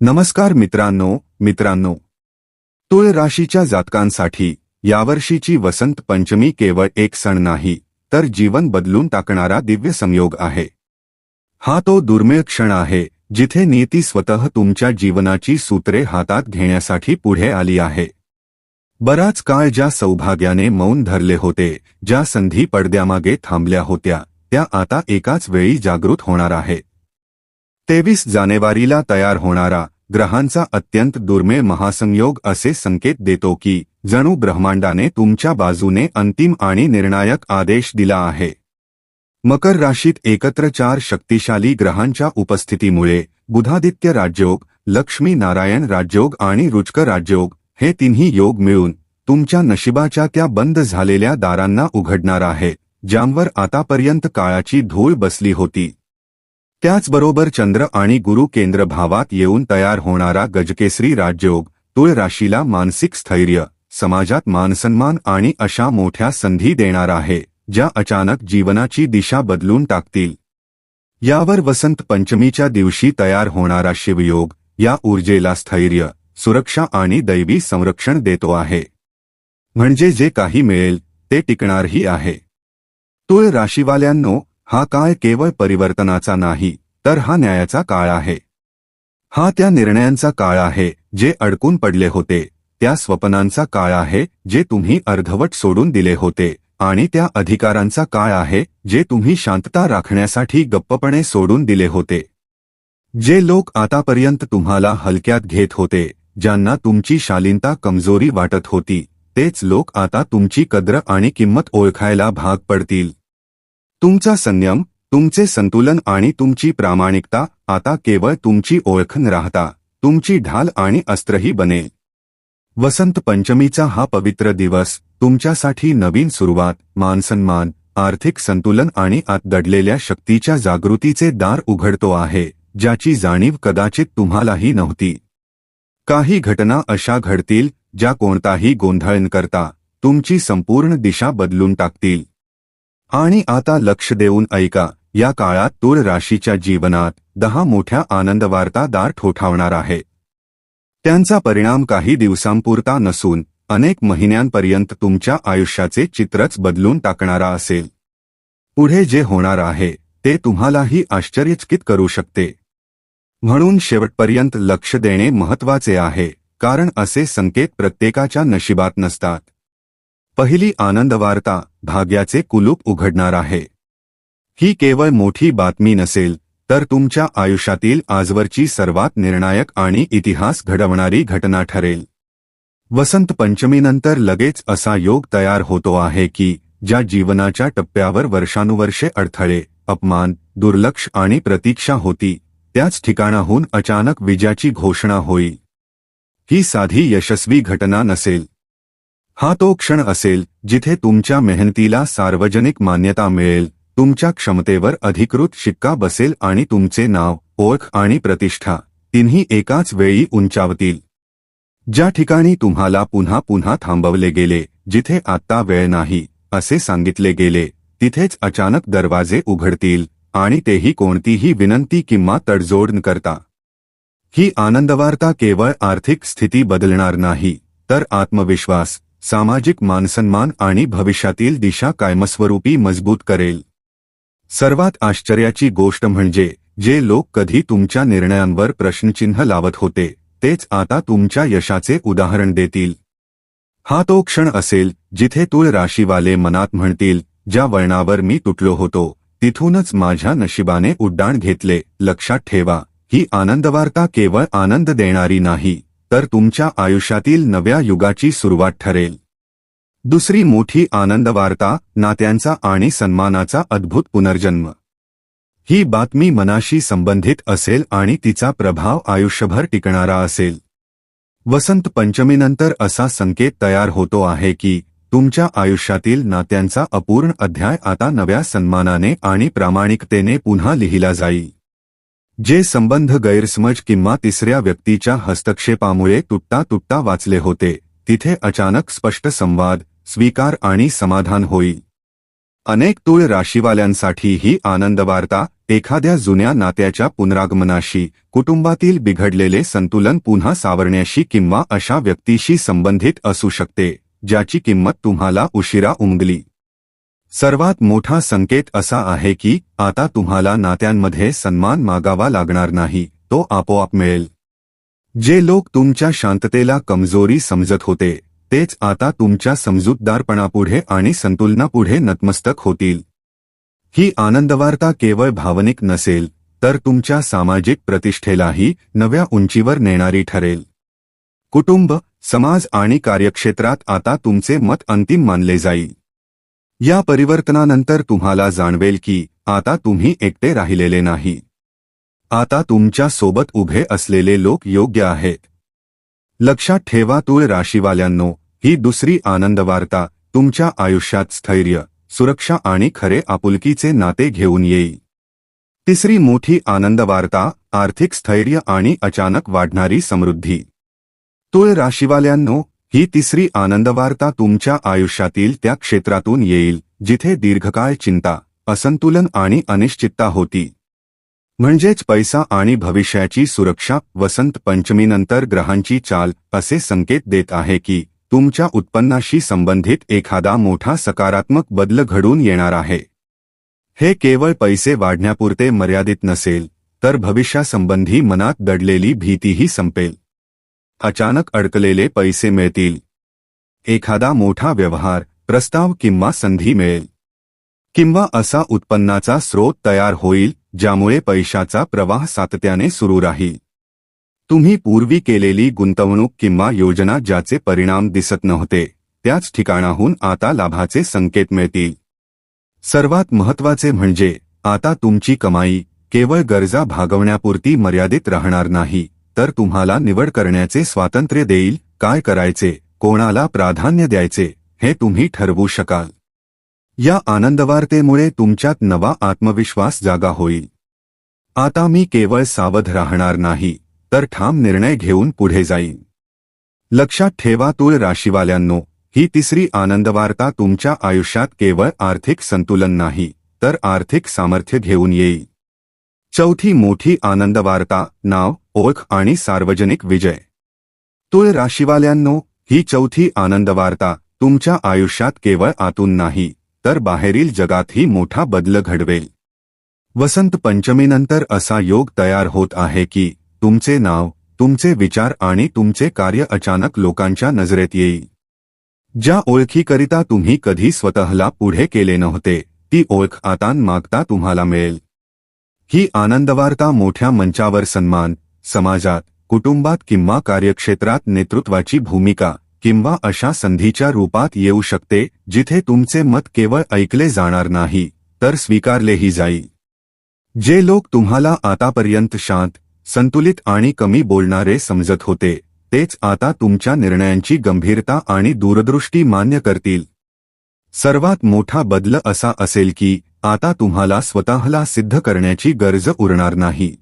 नमस्कार मित्रांनो मित्रांनो. तुळ राशीच्या जातकांसाठी यावर्षीची वसंत पंचमी केवळ एक सण नाही तर जीवन बदलून टाकणारा दिव्य संयोग आहे. हा तो दुर्मिळ क्षण आहे जिथे नीती स्वतः तुमच्या जीवनाची सूत्रे हातात घेण्यासाठी पुढे आली आहे. बराच काळ ज्या सौभाग्याने मौन धरले होते ज्या संधी पडद्यामागे थांबल्या होत्या त्या आता एकाच वेळी जागृत होणार आहेत तेवीस जानेवारीला तयार होणारा ग्रहांचा अत्यंत दुर्मिळ महासंयोग असे संकेत देतो की जणू ब्रह्मांडाने तुमच्या बाजूने अंतिम आणि निर्णायक आदेश दिला आहे. मकर राशीत एकत्र चार शक्तिशाली ग्रहांच्या उपस्थितीमुळे बुधादित्य राजयोग लक्ष्मी नारायण राजयोग आणि रुचक राजयोग हे तिन्ही योग मिळून तुमच्या नशिबाच्या त्या बंद झालेल्या दारांना उघडणार आहे ज्यांवर आतापर्यंत काळाची धूळ बसली होती. त्याचबरोबर चंद्र आणि गुरु केंद्र भावात येऊन तयार होणारा गजकेसरी राजयोग तुळ राशीला मानसिक स्थैर्य समाजात मानसन्मान आणि अशा मोठ्या संधी देणार आहे ज्या अचानक जीवनाची दिशा बदलून टाकतील. यावर वसंत पंचमीच्या दिवशी तयार होणारा शिवयोग या ऊर्जेला स्थैर्य सुरक्षा आणि दैवी संरक्षण देतो आहे. म्हणजे जे काही मिळेल ते टिकणारही आहे. तुळ राशीवाल्यांनो हा काळ केवळ परिवर्तनाचा नाही तर हा न्यायाचा काळ आहे. हा त्या निर्णयांचा काळ आहे जे अडकून पडले होते. त्या स्वप्नांचा काळ आहे जे तुम्ही अर्धवट सोडून दिले होते. आणि त्या अधिकारांचा काळ आहे जे तुम्ही शांतता राखण्यासाठी गप्पपणे सोडून दिले होते. जे लोक आतापर्यंत तुम्हाला हलक्यात घेत होते ज्यांना तुमची शालीनता कमजोरी वाटत होती तेच लोक आता तुमची कद्र आणि किंमत ओळखायला भाग पडतील. तुमचा संयम तुमचे संतुलन आणि तुमची प्रामाणिकता आता केवळ तुमची ओळख न राहता तुमची ढाल आणि अस्त्रही बनेल वसंत पंचमीचा हा पवित्र दिवस तुमच्यासाठी नवीन सुरुवात मानसन्मान आर्थिक संतुलन आणि आत दडलेल्या शक्तीच्या जागृतीचे दार उघडतो आहे ज्याची जाणीव कदाचित तुम्हालाही नव्हती. काही घटना अशा घडतील ज्या कोणताही गोंधळ करता तुमची संपूर्ण दिशा बदलून टाकतील. आणि आता लक्ष देऊन ऐका या काळात तुळ राशीच्या जीवनात दहा मोठ्या आनंदवार्ता दार ठोठावणार आहे. त्यांचा परिणाम काही दिवसांपुरता नसून अनेक महिन्यांपर्यंत तुमच्या आयुष्याचे चित्रच बदलून टाकणारा असेल. पुढे जे होणार आहे ते तुम्हालाही आश्चर्यचकित करू शकते. म्हणून शेवटपर्यंत लक्ष देणे महत्त्वाचे आहे कारण असे संकेत प्रत्येकाच्या नशिबात नसतात. पहिली आनंदवार्ता भाग्याचे कुलूप उघडणार आहे. ही केवळ मोठी बातमी नसेल तर तुमच्या आयुष्यातील आजवरची सर्वात निर्णायक आणि इतिहास घडवणारी घटना ठरेल. वसंत पंचमीनंतर लगेच असा योग तयार होतो आहे की ज्या जीवनाच्या टप्प्यावर वर्षानुवर्षे अडथळे अपमान दुर्लक्ष आणि प्रतीक्षा होती त्याच ठिकाणाहून अचानक विजयाची घोषणा होईल. ही साधी यशस्वी घटना नसेल हा तो क्षण असेल जिथे तुमच्या मेहनतीला सार्वजनिक मान्यता मिळेल तुमच्या क्षमतेवर अधिकृत शिक्का बसेल आणि तुमचे नाव ओळख आणि प्रतिष्ठा तिन्ही एकाच वेळी उंचावतील. ज्या ठिकाणी तुम्हाला पुन्हा पुन्हा थांबवले गेले जिथे आत्ता वेळ नाही असे सांगितले गेले तिथेच अचानक दरवाजे उघडतील आणि तेही कोणतीही विनंती किंवा तडजोड न करता. ही आनंदवार्ता केवळ आर्थिक स्थिती बदलणार नाही तर आत्मविश्वास सामाजिक मानसन्मान आणि भविष्यातील दिशा कायमस्वरूपी मजबूत करेल. सर्वात आश्चर्याची गोष्ट म्हणजे जे लोक कधी तुमच्या निर्णयांवर प्रश्नचिन्ह लावत होते तेच आता तुमच्या यशाचे उदाहरण देतील. हा तो क्षण असेल जिथे तुळ राशीवाले मनात म्हणतील ज्या वळणावर मी तुटलो होतो तिथूनच माझ्या नशिबाने उड्डाण घेतले लक्षात ठेवा ही आनंदवार्ता केवळ आनंद देणारी नाही. तर तुमच्या आयुष्यातील नव्या युगाची सुरुवात ठरेल. दुसरी मोठी आनंदवार्ता नात्यांचा आणि सन्मानाचा अद्भुत पुनर्जन्म. ही बातमी मनाशी संबंधित असेल आणि तिचा प्रभाव आयुष्यभर टिकणारा असेल. वसंत पंचमीनंतर असा संकेत तयार होतो आहे की तुमच्या आयुष्यातील नात्यांचा अपूर्ण अध्याय आता नव्या सन्मानाने आणि प्रामाणिकतेने पुन्हा लिहिला जाईल. जे संबंध गैरसमज किंवा तिसऱ्या व्यक्तीच्या हस्तक्षेपामुळे तुटता तुटता वाचले होते तिथे अचानक स्पष्ट संवाद स्वीकार आणि समाधान होईल अनेक तुळ राशीवाल्यांसाठी ही आनंदवार्ता एखाद्या जुन्या नात्याच्या पुनरागमनाशी कुटुंबातील बिघडलेले संतुलन पुन्हा सावरण्याशी किंवा अशा व्यक्तीशी संबंधित असू शकते ज्याची किंमत तुम्हाला उशिरा उमगली. सर्वात मोठा संकेत असा आहे की आता तुम्हाला नात्यांमध्ये सन्मान मागावा लागणार नाही तो आपोआप मिळेल. जे लोक तुमच्या शांततेला कमजोरी समजत होते तेच आता तुमच्या समजूतदारपणापुढे आणि संतुलनापुढे नतमस्तक होतील. ही आनंदवार्ता केवळ भावनिक नसेल तर तुमच्या सामाजिक प्रतिष्ठेलाही नव्या उंचीवर नेणारी ठरेल. कुटुंब समाज आणि कार्यक्षेत्रात आता तुमचे मत अंतिम मानले जाईल. या परिवर्तनानंतर तुम्हाला जाणवेल की आता तुम्ही एकटे राहिलेले नाही. आता तुमच्यासोबत उभे असलेले लोक योग्य आहेत. लक्षात ठेवा तुळ राशीवाल्यांनो ही दुसरी आनंदवार्ता तुमच्या आयुष्यात स्थैर्य सुरक्षा आणि खरे आपुलकीचे नाते घेऊन येईल. तिसरी मोठी आनंदवार्ता आर्थिक स्थैर्य आणि अचानक वाढणारी समृद्धी. तुळ राशीवाल्यांनो ही तिसरी आनंदवार्ता तुमच्या आयुष्यातील त्या क्षेत्रातून येईल जिथे दीर्घकाळ चिंता असंतुलन आणि अनिश्चितता होती. म्हणजेच पैसा आणि भविष्याची सुरक्षा वसंत पंचमीनंतर ग्रहांची चाल असे संकेत देत आहे की तुमच्या उत्पन्नाशी संबंधित एखादा मोठा सकारात्मक बदल घडून येणार आहे. हे केवळ पैसे वाढण्यापुरते मर्यादित नसेल तर भविष्यासंबंधी मनात दडलेली भीतीही संपेल. अचानक अडकलेले पैसे मिळतील. एखादा मोठा व्यवहार प्रस्ताव किंवा संधी मिळेल. किंवा असा उत्पन्नाचा स्रोत तयार होईल ज्यामुळे पैशाचा प्रवाह सातत्याने सुरू राहील. तुम्ही पूर्वी केलेली गुंतवणूक किंवा योजना ज्याचे परिणाम दिसत नव्हते त्याच ठिकाणाहून आता लाभाचे संकेत मिळतील. सर्वात महत्त्वाचे म्हणजे आता तुमची कमाई केवळ गरजा भागवण्यापुरती मर्यादित राहणार नाही. तर तुम्हाला निवड करण्याचे स्वातंत्र्य देईल. काय करायचे? कोणाला प्राधान्य द्यायचे? हे तुम्ही ठरवू शकाल. या आनंदवार्तेमुळे तुमच्यात नवा आत्मविश्वास जागा होईल. आता मी केवळ सावध राहणार नाही तर ठाम निर्णय घेऊन पुढे जाईन. लक्षात ठेवा तुळ राशीवाल्यांनो ही तिसरी आनंदवार्ता तुमच्या आयुष्यात केवळ आर्थिक संतुलन नाही तर आर्थिक सामर्थ्य घेऊन येईल. चौथी मोठी आनंदवार्ता नाव ओळख आणि सार्वजनिक विजय. तुळ राशीवाल्यांनो ही चौथी आनंदवार्ता तुमच्या आयुष्यात केवळ आतून नाही तर बाहेरील जगातही मोठा बदल घडवेल. वसंत पंचमीनंतर असा योग तयार होत आहे की तुमचे नाव तुमचे विचार आणि तुमचे कार्य अचानक लोकांच्या नजरेत येईल. ज्या ओळखीकरिता तुम्ही कधी स्वतःला पुढे केले नव्हते ती ओळख आता मागता तुम्हाला मिळेल. ही आनंदवार्ता मोठ्या मंचावर सन्मान समाजात कुटुंबात किंवा कार्यक्षेत्रात नेतृत्वाची भूमिका किंवा अशा संधीच्या रूपात येऊ शकते जिथे तुमचे मत केवळ ऐकले जाणार नाही तर स्वीकारलेही जाईल. जे लोक तुम्हाला आतापर्यंत शांत संतुलित आणि कमी बोलणारे समजत होते तेच आता तुमच्या निर्णयांची गंभीरता आणि दूरदृष्टी मान्य करतील. सर्वात मोठा बदल असा असेल की आता तुम्हाला स्वतःला सिद्ध करण्याची गरज उरणार नाही.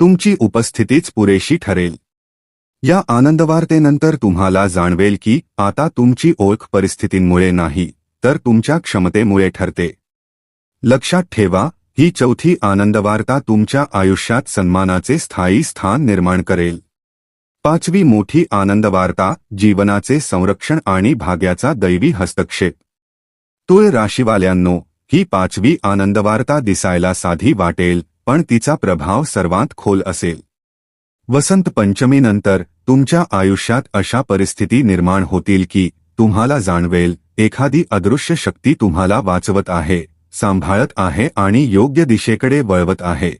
तुमची उपस्थितीच पुरेशी ठरेल. या आनंदवार्तेनंतर तुम्हाला जाणवेल की आता तुमची ओळख परिस्थितींमुळे नाही तर तुमच्या क्षमतेमुळे ठरते. लक्षात ठेवा ही चौथी आनंदवार्ता तुमच्या आयुष्यात सन्मानाचे स्थायी स्थान निर्माण करेल. पाचवी मोठी आनंदवार्ता जीवनाचे संरक्षण आणि भाग्याचा दैवी हस्तक्षेप. तुळ राशीवाल्यांनो ही पाचवी आनंदवार्ता दिसायला साधी वाटेल पण तिचा प्रभाव सर्वात खोल असेल. वसंत पंचमीनंतर तुमच्या आयुष्यात अशा परिस्थिती निर्माण होतील की तुम्हाला जाणवेल एखादी अदृश्य शक्ती तुम्हाला वाचवत आहे सांभाळत आहे आणि योग्य दिशेकडे वळवत आहे.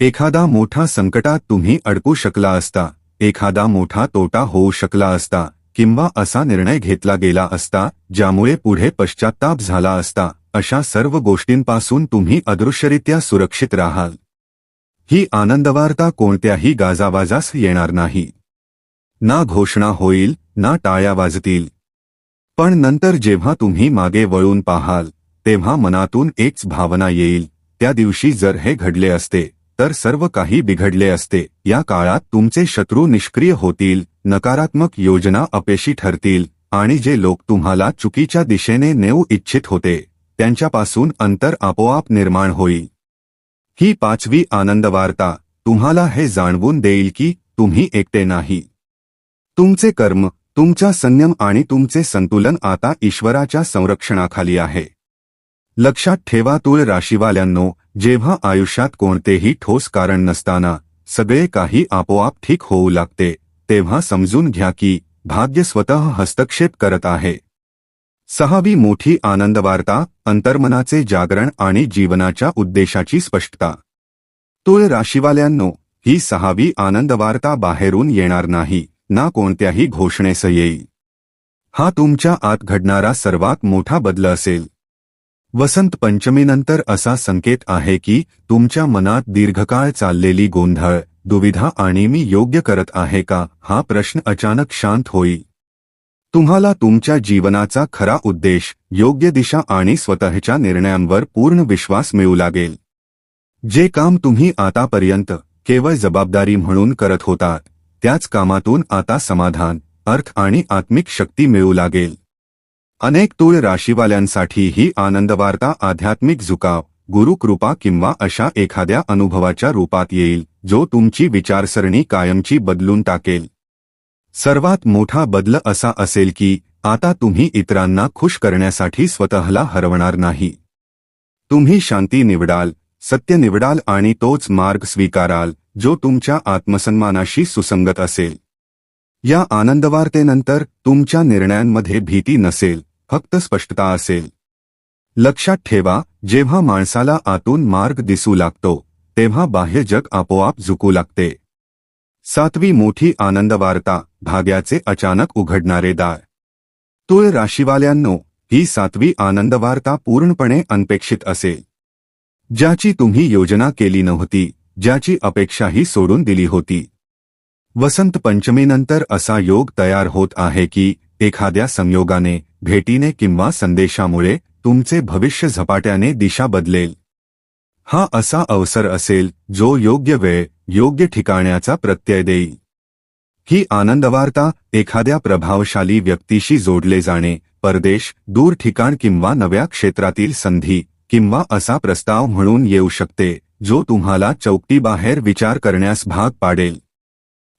एखादा मोठा संकटात तुम्ही अडकू शकला असता एखादा मोठा तोटा होऊ शकला असता किंवा असा निर्णय घेतला गेला असता ज्यामुळे पुढे पश्चाताप झाला असता अशा सर्व गोष्टींपासून तुम्ही अदृश्यरित्या सुरक्षित राहाल. ही आनंदवार्ता कोणत्याही गाजावाजास येणार नाही. ना घोषणा होईल ना टाळ्या वाजतील. पण नंतर जेव्हा तुम्ही मागे वळून पाहाल तेव्हा मनातून एकच भावना येईल त्या दिवशी जर हे घडले असते तर सर्व काही बिघडले असते. या काळात तुमचे शत्रू निष्क्रिय होतील नकारात्मक योजना अपेशी ठरतील आणि जे लोक तुम्हाला चुकीच्या दिशेने नेऊ इच्छित होते त्यांच्यापासून अंतर आपोआप निर्माण होईल. ही पाचवी आनंदवार्ता तुम्हाला हे जाणवून देईल की तुम्ही एकटे नाही. तुमचे कर्म तुमचा संयम आणि तुमचे संतुलन आता ईश्वराच्या संरक्षणाखाली आहे. लक्षात ठेवा तुळ राशीवाल्यांनो, जेव्हा आयुष्यात कोणतेही ठोस कारण नसताना सगळे काही आपोआप ठीक होऊ लागते, तेव्हा समजून घ्या की भाग्य स्वतः हस्तक्षेप करत आहे. सहावी मोठी आनंदवार्ता अंतर्मनाचे जागरण आणि जीवनाच्या उद्देशाची स्पष्टता. तुळ राशीवाल्यांनो ही सहावी आनंदवार्ता बाहेरून येणार नाही ना कोणत्याही घोषणेस येईल हा तुमच्या आत घडणारा सर्वात मोठा बदल असेल. वसंत पंचमीनंतर असा संकेत आहे की तुमच्या मनात दीर्घकाळ चाललेली गोंधळ दुविधा आणि मी योग्य करत आहे का हा प्रश्न अचानक शांत होईल तुम्हाला तुमच्या जीवनाचा खरा उद्देश योग्य दिशा आणि स्वतःच्या निर्णयांवर पूर्ण विश्वास मिळू लागेल. जे काम तुम्ही आतापर्यंत केवळ जबाबदारी म्हणून करत होतात त्याच कामातून आता समाधान अर्थ आणि आत्मिक शक्ती मिळू लागेल. अनेक तूळ राशीवाल्यांसाठी ही आनंदवार्ता आध्यात्मिक झुकाव गुरुकृपा किंवा अशा एखाद्या अनुभवाच्या रूपात येईल जो तुमची विचारसरणी कायमची बदलून टाकेल. सर्वात मोठा बदल असा असेल की आता तुम्ही इतरांना खुश करण्यासाठी स्वतःला हरवणार नाही. तुम्ही शांती निवडाल सत्य निवडाल आणि तोच मार्ग स्वीकाराल जो तुमच्या आत्मसन्मानाशी सुसंगत असेल. या आनंदवार्तेनंतर तुमच्या निर्णयांमध्ये भीती नसेल फक्त स्पष्टता असेल. लक्षात ठेवा जेव्हा माणसाला आतून मार्ग दिसू लागतो तेव्हा बाह्य जग आपोआप झुकू लागते. सातवी मोठी आनंदवार्ता भाग्याचे अचानक उघडणारे दार तुळ राशीवाल्यांनो ही सातवी आनंदवार्ता पूर्णपणे अनपेक्षित असेल. ज्याची तुम्ही योजना केली नव्हती ज्याची अपेक्षाही सोडून दिली होती. वसंत पंचमीनंतर असा योग तयार होत आहे की एखाद्या संयोगाने भेटीने किंवा संदेशामुळे तुमचे भविष्य झपाट्याने दिशा बदलेल. हा असा अवसर असेल जो योग्य वेळ योग्य ठिकाण्याचा प्रत्यय देईल ही आनंदवार्ता एखाद्या प्रभावशाली व्यक्तीशी जोडले जाणे परदेश दूर ठिकाण किंवा नव्या क्षेत्रातील संधी किंवा असा प्रस्ताव म्हणून येऊ शकते जो तुम्हाला चौकटीबाहेर विचार करण्यास भाग पाडेल.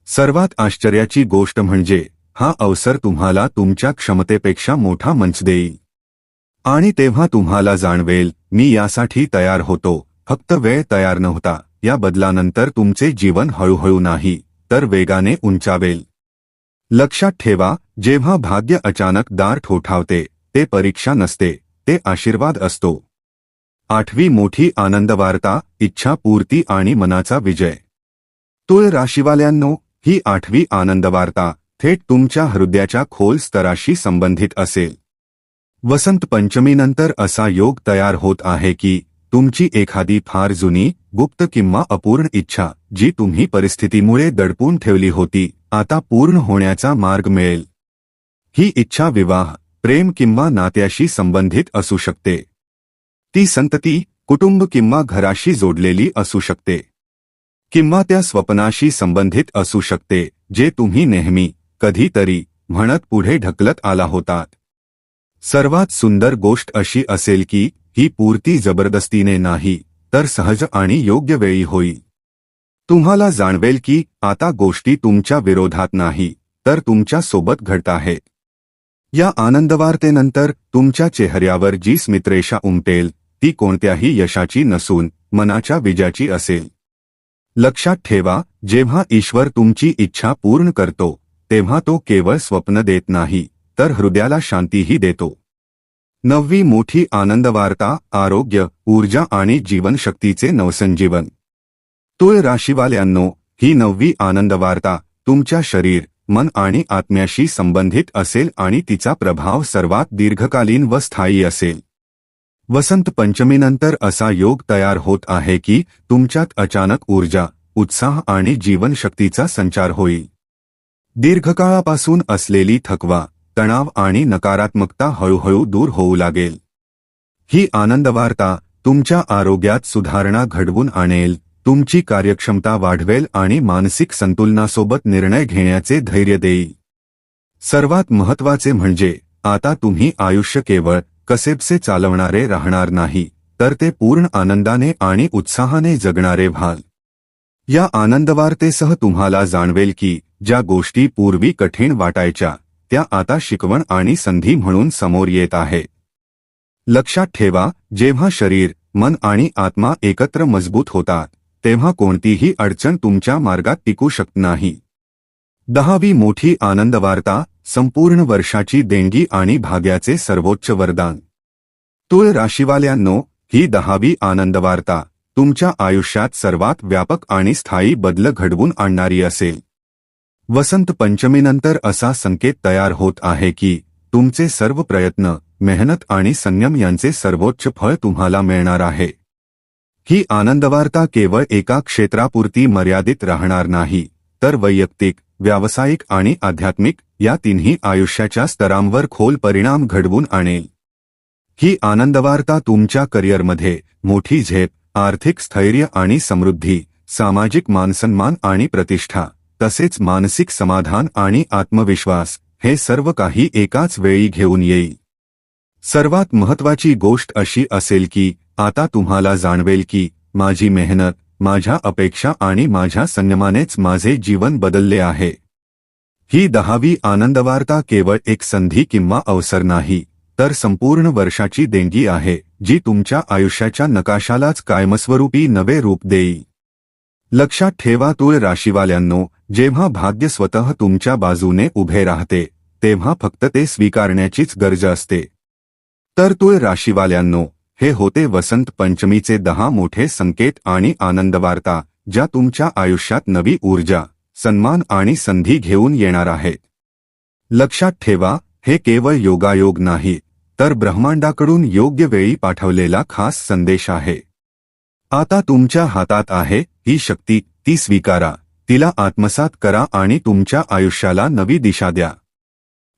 सर्वात आश्चर्याची गोष्ट म्हणजे हा अवसर तुम्हाला तुमच्या क्षमतेपेक्षा मोठा मंच देईल आणि तेव्हा तुम्हाला जाणवेल मी यासाठी तयार होतो फक्त वेळ तयार नव्हता. या बदलानंतर तुमचे जीवन हळूहळू नाही तर वेगाने उंचावेल. लक्षात ठेवा जेव्हा भाग्य अचानक दार ठोठावते ते परीक्षा नसते ते आशीर्वाद असतो. आठवी मोठी आनंदवार्ता इच्छापूर्ती आणि मनाचा विजय. तुळ राशीवाल्यांनो ही आठवी आनंदवार्ता थेट तुमच्या हृदयाच्या खोल स्तराशी संबंधित असेल. वसंत पंचमीनंतर असा योग तयार होत आहे की तुमची एखादी फार जुनी गुप्त किंवा अपूर्ण इच्छा जी तुम्ही परिस्थितीमुळे दडपून ठेवली होती आता पूर्ण होण्याचा मार्ग मिळेल. ही इच्छा विवाह प्रेम किंवा नात्याशी संबंधित असू शकते. ती संतती कुटुंब किंवा घराशी जोडलेली असू शकते. किंवा त्या स्वप्नाशी संबंधित असू शकते जे तुम्ही नेहमी कधीतरी म्हणत पुढे ढकलत आला होतात. सर्वात सुंदर गोष्ट अशी असेल की ही पूर्ती जबरदस्तीने नाही तर सहज आणि योग्य वेळी होईल तुम्हाला जाणवेल की आता गोष्टी तुमच्या विरोधात नाही तर तुमच्यासोबत घडत आहे. या आनंदवार्तेनंतर तुमच्या चेहऱ्यावर जी स्मित्रेषा उमटेल ती कोणत्याही यशाची नसून मनाच्या विजयाची असेल. लक्षात ठेवा जेव्हा ईश्वर तुमची इच्छा पूर्ण करतो तेव्हा तो केवळ स्वप्न देत नाही तर हृदयाला शांतीही देतो. नववी मोठी आनंदवार्ता आरोग्य ऊर्जा आणि जीवनशक्तीचे नवसंजीवन. तुळ राशीवाल्यांनो ही नववी आनंदवार्ता तुमच्या शरीर मन आणि आत्म्याशी संबंधित असेल आणि तिचा प्रभाव सर्वात दीर्घकालीन व स्थायी असेल. वसंत पंचमीनंतर असा योग तयार होत आहे की तुमच्यात अचानक ऊर्जा उत्साह आणि जीवनशक्तीचा संचार होईल. दीर्घकाळापासून असलेली थकवा तणाव आणि नकारात्मकता हळूहळू दूर होऊ लागेल. ही आनंदवार्ता तुमच्या आरोग्यात सुधारणा घडवून आणेल तुमची कार्यक्षमता वाढवेल आणि मानसिक संतुलनासोबत निर्णय घेण्याचे धैर्य देईल. सर्वात महत्त्वाचे म्हणजे आता तुम्ही आयुष्य केवळ कसेबसे चालवणारे राहणार नाही तर ते पूर्ण आनंदाने आणि उत्साहाने जगणारे व्हाल. या आनंदवार्तेसह तुम्हाला जाणवेल की ज्या गोष्टी पूर्वी कठीण वाटायच्या त्या आता शिकवण आणि संधी म्हणून समोर येत आहे. लक्षात ठेवा जेव्हा शरीर मन आणि आत्मा एकत्र मजबूत होतात तेव्हा कोणतीही अडचण तुमच्या मार्गात टिकू शकत नाही. दहावी मोठी आनंदवार्ता संपूर्ण वर्षाची देणगी आणि भाग्याचे सर्वोच्च वरदान. तुळ राशीवाल्यांनो ही दहावी आनंदवार्ता तुमच्या आयुष्यात सर्वात व्यापक आणि स्थायी बदल घडवून आणणारी असेल. वसंत पंचमीनंतर असा संकेत तयार होत आहे की तुमचे सर्व प्रयत्न मेहनत आणि संयम यांचे सर्वोच्च फळ तुम्हाला मिळणार आहे. ही आनंदवार्ता केवळ एका क्षेत्रापुरती मर्यादित राहणार नाही तर वैयक्तिक व्यावसायिक आणि आध्यात्मिक या तिन्ही आयुष्याच्या स्तरांवर खोल परिणाम घडवून आणेल. ही आनंदवार्ता तुमच्या करिअरमध्ये मोठी झेप आर्थिक स्थैर्य आणि समृद्धी सामाजिक मानसन्मान आणि प्रतिष्ठा तसेच मानसिक समाधान आणि आत्मविश्वास हे सर्व काही एकाच वेळी घेऊन येईल. सर्वात महत्वाची गोष्ट अशी असेल की आता तुम्हाला जाणवेल की माझी मेहनत माझ्या अपेक्षा आणि माझ्या संयमानेच माझे जीवन बदलले आहे. ही दहावी आनंदवार्ता केवळ एक संधी किंवा अवसर नाही तर संपूर्ण वर्षाची देणगी आहे जी तुमच्या आयुष्याच्या नकाशालाच कायमस्वरूपी नवे रूप देई लक्षात ठेवा तुळ राशीवाल्यांनो जेव्हा भाग्य स्वतः तुमच्या बाजूने उभे राहते तेव्हा फक्त ते स्वीकारण्याचीच गरज असते. तर तुळ राशीवाल्यांनो हे होते वसंत पंचमीचे दहा मोठे संकेत आणि आनंदवार्ता ज्या तुमच्या आयुष्यात नवी ऊर्जा सन्मान आणि संधी घेऊन येणार आहेत. लक्षात ठेवा हे केवळ योगायोग नाही तर ब्रह्मांडाकडून योग्य वेळी पाठवलेला खास संदेश आहे. आता तुमच्या हातात आहे ही शक्ती ती स्वीकारा. तिला आत्मसात करा आणि तुमच्या आयुष्याला नवी दिशा द्या.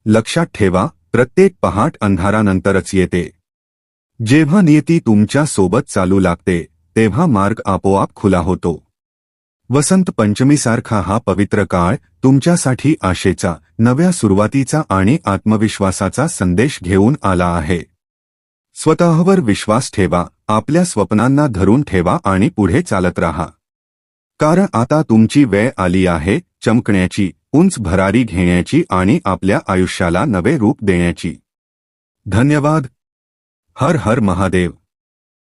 लक्षात ठेवा प्रत्येक पहाट अंधारानंतरच येते. जेव्हा नियती तुमच्यासोबत चालू लागते तेव्हा मार्ग आपोआप खुला होतो. वसंत पंचमीसारखा हा पवित्र काळ तुमच्यासाठी आशेचा नव्या सुरुवातीचा आणि आत्मविश्वासाचा संदेश घेऊन आला आहे. स्वतःवर विश्वास ठेवा आपल्या स्वप्नांना धरून ठेवा आणि पुढे चालत राहा. कारण आता तुमची वेळ आली आहे चमकण्याची उंच भरारी घेण्याची आणि आपल्या आयुष्याला नवे रूप देण्याची. धन्यवाद. हर हर महादेव.